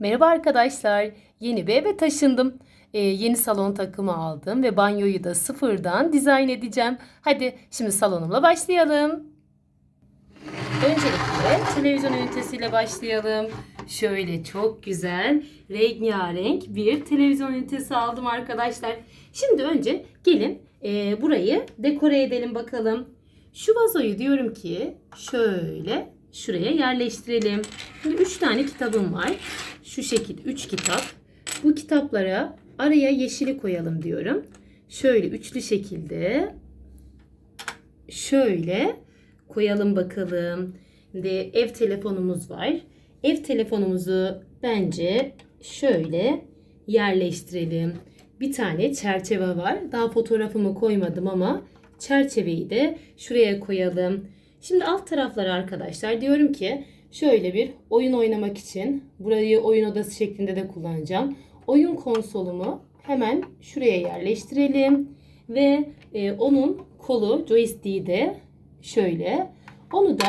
Merhaba arkadaşlar. Yeni bir eve taşındım. Ee, yeni salon takımı aldım ve banyoyu da sıfırdan dizayn edeceğim. Hadi şimdi salonumla başlayalım. Öncelikle televizyon ünitesiyle başlayalım. Şöyle çok güzel rengarenk bir televizyon ünitesi aldım arkadaşlar. Şimdi önce gelin e, burayı dekore edelim bakalım. Şu vazoyu diyorum ki şöyle şuraya yerleştirelim. Şimdi 3 tane kitabım var. Şu şekilde 3 kitap. Bu kitaplara araya yeşili koyalım diyorum. Şöyle üçlü şekilde şöyle koyalım bakalım. Şimdi ev telefonumuz var. Ev telefonumuzu bence şöyle yerleştirelim. Bir tane çerçeve var. Daha fotoğrafımı koymadım ama çerçeveyi de şuraya koyalım. Şimdi alt tarafları arkadaşlar diyorum ki şöyle bir oyun oynamak için burayı oyun odası şeklinde de kullanacağım. Oyun konsolumu hemen şuraya yerleştirelim ve e, onun kolu joystick'i de şöyle onu da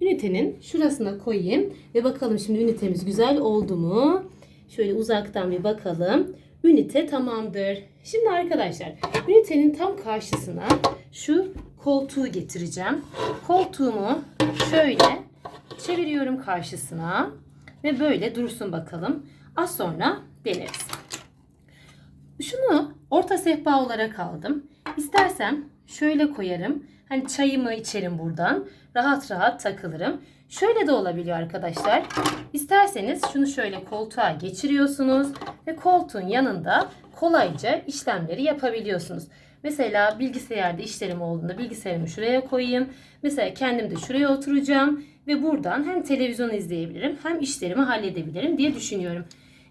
ünitenin şurasına koyayım ve bakalım şimdi ünitemiz güzel oldu mu? Şöyle uzaktan bir bakalım. Ünite tamamdır. Şimdi arkadaşlar ünitenin tam karşısına şu koltuğu getireceğim. Koltuğumu şöyle çeviriyorum karşısına ve böyle dursun bakalım. Az sonra deneriz. Şunu orta sehpa olarak aldım. İstersem şöyle koyarım. Hani çayımı içerim buradan. Rahat rahat takılırım. Şöyle de olabiliyor arkadaşlar. İsterseniz şunu şöyle koltuğa geçiriyorsunuz ve koltuğun yanında kolayca işlemleri yapabiliyorsunuz. Mesela bilgisayarda işlerim olduğunda bilgisayarımı şuraya koyayım. Mesela kendim de şuraya oturacağım ve buradan hem televizyon izleyebilirim hem işlerimi halledebilirim diye düşünüyorum.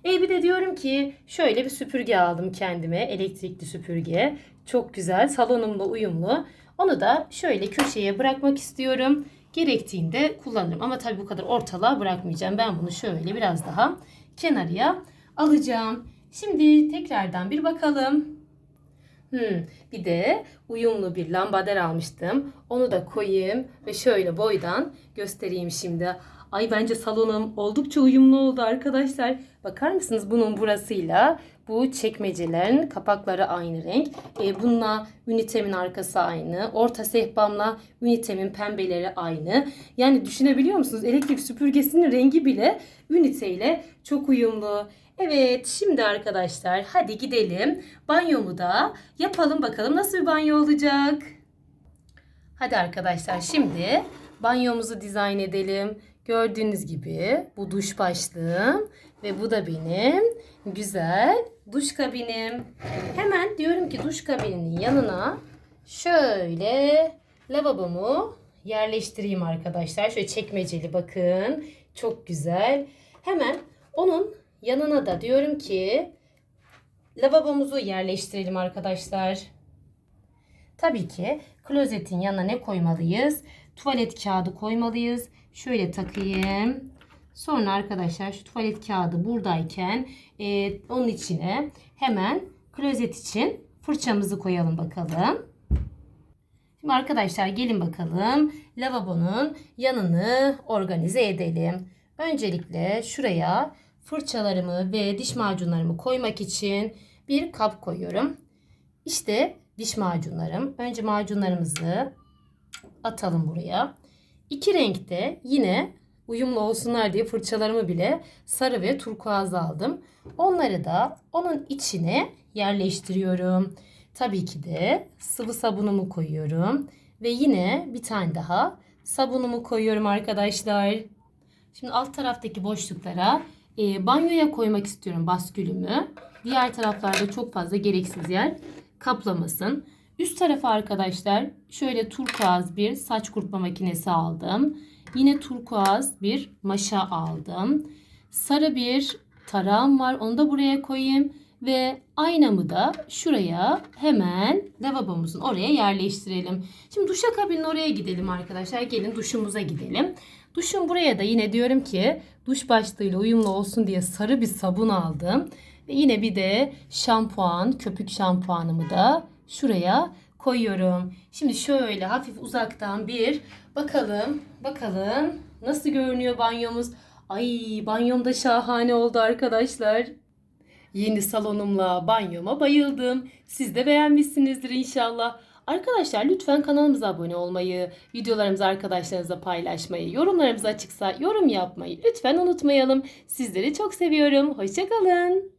E bir de diyorum ki şöyle bir süpürge aldım kendime. Elektrikli süpürge. Çok güzel. Salonumla uyumlu. Onu da şöyle köşeye bırakmak istiyorum. Gerektiğinde kullanırım. Ama tabii bu kadar ortalığa bırakmayacağım. Ben bunu şöyle biraz daha kenarıya alacağım. Şimdi tekrardan bir bakalım. Hmm, bir de uyumlu bir lambader almıştım. Onu da koyayım ve şöyle boydan göstereyim şimdi. Ay bence salonum oldukça uyumlu oldu arkadaşlar. Bakar mısınız bunun burasıyla bu çekmecelerin kapakları aynı renk. E, bununla ünitemin arkası aynı. Orta sehpamla ünitemin pembeleri aynı. Yani düşünebiliyor musunuz? Elektrik süpürgesinin rengi bile üniteyle çok uyumlu. Evet şimdi arkadaşlar hadi gidelim. Banyomu da yapalım bakalım nasıl bir banyo olacak. Hadi arkadaşlar şimdi banyomuzu dizayn edelim. Gördüğünüz gibi bu duş başlığım ve bu da benim güzel duş kabinim. Hemen diyorum ki duş kabininin yanına şöyle lavabomu yerleştireyim arkadaşlar. Şöyle çekmeceli bakın. Çok güzel. Hemen onun yanına da diyorum ki lavabomuzu yerleştirelim arkadaşlar. Tabii ki klozetin yanına ne koymalıyız? Tuvalet kağıdı koymalıyız. Şöyle takayım. Sonra arkadaşlar şu tuvalet kağıdı buradayken e, onun içine hemen klozet için fırçamızı koyalım bakalım. Şimdi arkadaşlar gelin bakalım lavabonun yanını organize edelim. Öncelikle şuraya fırçalarımı ve diş macunlarımı koymak için bir kap koyuyorum. İşte diş macunlarım. Önce macunlarımızı atalım buraya. İki renkte yine uyumlu olsunlar diye fırçalarımı bile sarı ve turkuaz aldım. Onları da onun içine yerleştiriyorum. Tabii ki de sıvı sabunumu koyuyorum. Ve yine bir tane daha sabunumu koyuyorum arkadaşlar. Şimdi alt taraftaki boşluklara e, banyoya koymak istiyorum baskülümü. Diğer taraflarda çok fazla gereksiz yer kaplamasın. Üst tarafa arkadaşlar şöyle turkuaz bir saç kurutma makinesi aldım. Yine turkuaz bir maşa aldım. Sarı bir tarağım var. Onu da buraya koyayım. Ve aynamı da şuraya hemen lavabomuzun oraya yerleştirelim. Şimdi duşakabinin oraya gidelim arkadaşlar. Gelin duşumuza gidelim. Duşun buraya da yine diyorum ki duş başlığıyla uyumlu olsun diye sarı bir sabun aldım. Ve yine bir de şampuan, köpük şampuanımı da şuraya koyuyorum. Şimdi şöyle hafif uzaktan bir bakalım. Bakalım nasıl görünüyor banyomuz. Ay banyom da şahane oldu arkadaşlar. Yeni salonumla banyoma bayıldım. Siz de beğenmişsinizdir inşallah. Arkadaşlar lütfen kanalımıza abone olmayı, videolarımızı arkadaşlarınızla paylaşmayı, yorumlarımız açıksa yorum yapmayı lütfen unutmayalım. Sizleri çok seviyorum. Hoşçakalın.